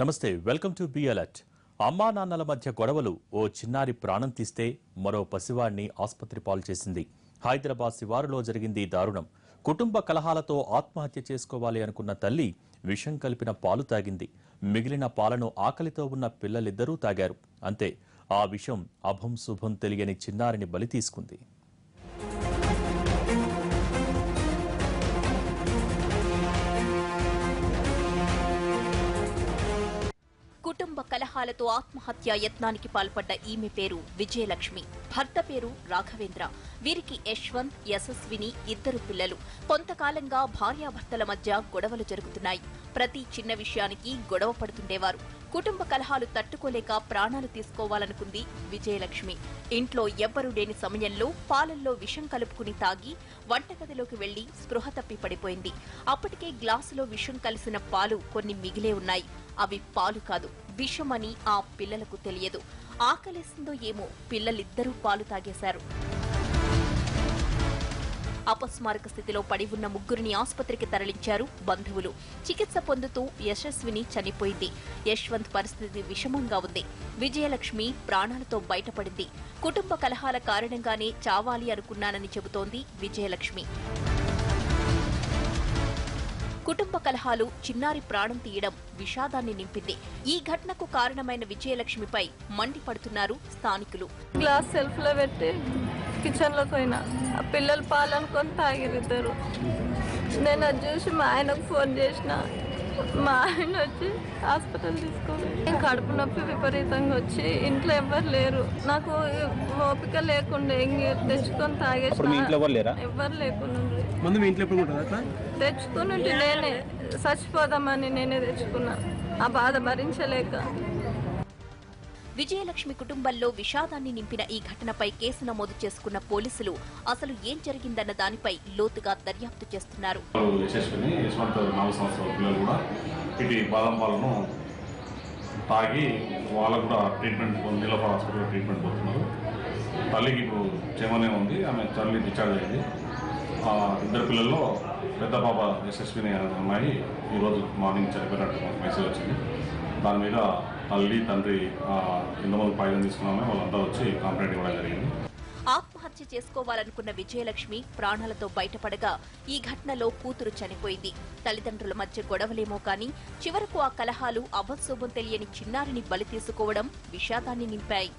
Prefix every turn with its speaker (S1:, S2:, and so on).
S1: నమస్తే welcome to be alert. అమ్మా నాన్నల మధ్య గొడవలు ఓ చిన్నారి ప్రాణం తీస్తే మరో పసివాడిని ఆసుపత్రి పాలు చేసింది. హైదరాబాద్ శివారులో జరిగింది దారుణం. కుటుంబ కలహాలతో ఆత్మహత్య చేసుకోవాలి అనుకున్న తల్లి విషం కలిపిన పాలు తాగింది. మిగిలిన పాలను ఆకలితో ఉన్న పిల్లలిద్దరూ తాగారు. అంతే ఆ విషం అభం శుభం తెలియని చిన్నారిని బలి తీసుకుంది.
S2: కుటుంబ కలహాలతో ఆత్మహత్య యత్నానికి పాల్పడ్డ ఈమె పేరు విజయలక్ష్మి. భర్త పేరు రాఘవేంద్ర. వీరికి యశ్వంత్ యశస్విని ఇద్దరు పిల్లలు. కొంతకాలంగా భార్యాభర్తల మధ్య గొడవలు జరుగుతున్నాయి. ప్రతి చిన్న విషయానికి గొడవ పడుతుండేవారు. కుటుంబ కలహాలు తట్టుకోలేక ప్రాణాలు తీసుకోవాలనుకుంది విజయలక్ష్మి. ఇంట్లో ఎవ్వరూ లేని సమయంలో పాలల్లో విషం కలుపుకుని తాగి వంటగదిలోకి వెళ్ళి స్పృహ తప్పి పడిపోయింది. అప్పటికే గ్లాసులో విషం కలిసిన పాలు కొన్ని మిగిలే ఉన్నాయి. అవి పాలు కాదు. విషమని ఆ పిల్లలకు తెలియదు. ఆకలేసిందో ఏమో పిల్లలిద్దరూ పాలు తాగేశారు. అపస్మారక స్థితిలో పడి ఉన్న ముగ్గురిని ఆసుపత్రికి తరలించారు బంధువులు. చికిత్స పొందుతూ యశస్విని చనిపోయింది. యశ్వంత్ పరిస్థితి విషమంగా ఉంది. విజయలక్ష్మి ప్రాణాలతో బయటపడింది. కుటుంబ కలహాల కారణంగానే చావాలి అనుకున్నానని చెబుతోంది విజయలక్ష్మి. కుటుంబ కలహాలు చిన్నారి ప్రాణం తీయడం విషాదాన్ని నింపింది. ఈ ఘటనకు కారణమైన విజయలక్ష్మిపై మండిపడుతున్నారు స్థానికులు.
S3: గ్లాస్ సెల్ఫ్లో పెట్టి కిచెన్లోకి పోయినా. ఆ పిల్లలు పాలనుకొని అనుకొని నేను అది చూసి మా ఆయనకు ఫోన్ చేసిన. మా ఆయన వచ్చి హాస్పిటల్ తీసుకోవాలి కడుపు నొప్పి విపరీతంగా వచ్చి ఇంట్లో ఎవ్వరు లేరు. నాకు ఓపిక లేకుండే ఇంక తెచ్చుకొని తాగేసిన
S4: ఎవరు
S3: లేకుండా
S5: ముందు మీ ఇంట్లో ఎప్పుడు ఉంటుంది అట్లా?
S3: తెచ్చుకుని ఉంటే నేనే చచ్చిపోదామని నేనే తెచ్చుకున్నా. ఆ బాధ భరించలేక.
S2: విజయలక్ష్మి కుటుంబంలో విషాదాన్ని నింపిన ఈ ఘటనపై కేసు నమోదు చేసుకున్న పోలీసులు అసలు ఏం జరిగిందన్న దానిపై లోతుగా దర్యాప్తు చేస్తున్నారు.
S6: నాలుగు కూడా తాగి వాళ్ళకు కూడా ట్రీట్మెంట్ నీలఫర్ హాస్పిటల్లో ట్రీట్మెంట్ పోతున్నారు. తల్లికి ఇప్పుడు చెమనే ఉంది. ఆమె తల్లి డిశ్చార్జ్ అయింది. ఇద్దరు పిల్లల్లో పెద్ద పాప యశస్విని అనే అమ్మాయి ఈరోజు మార్నింగ్ చనిపోయినట్టు మెసేజ్ వచ్చింది. దాని మీద తల్లి తండ్రి ఎంతమంది పాయిజన్ తీసుకున్నామే వాళ్ళంతా వచ్చి కంప్లైంట్ ఇవ్వడం జరిగింది.
S2: ఆత్మహత్య చేసుకోవాలనుకున్న విజయలక్ష్మి ప్రాణాలతో బయటపడగా ఈ ఘటనలో కూతురు చనిపోయింది. తల్లిదండ్రుల మధ్య గొడవలేమో కానీ చివరకు ఆ కలహాలు అభశోభం తెలియని చిన్నారిని బలి తీసుకోవడం విషాదాన్ని నింపాయి.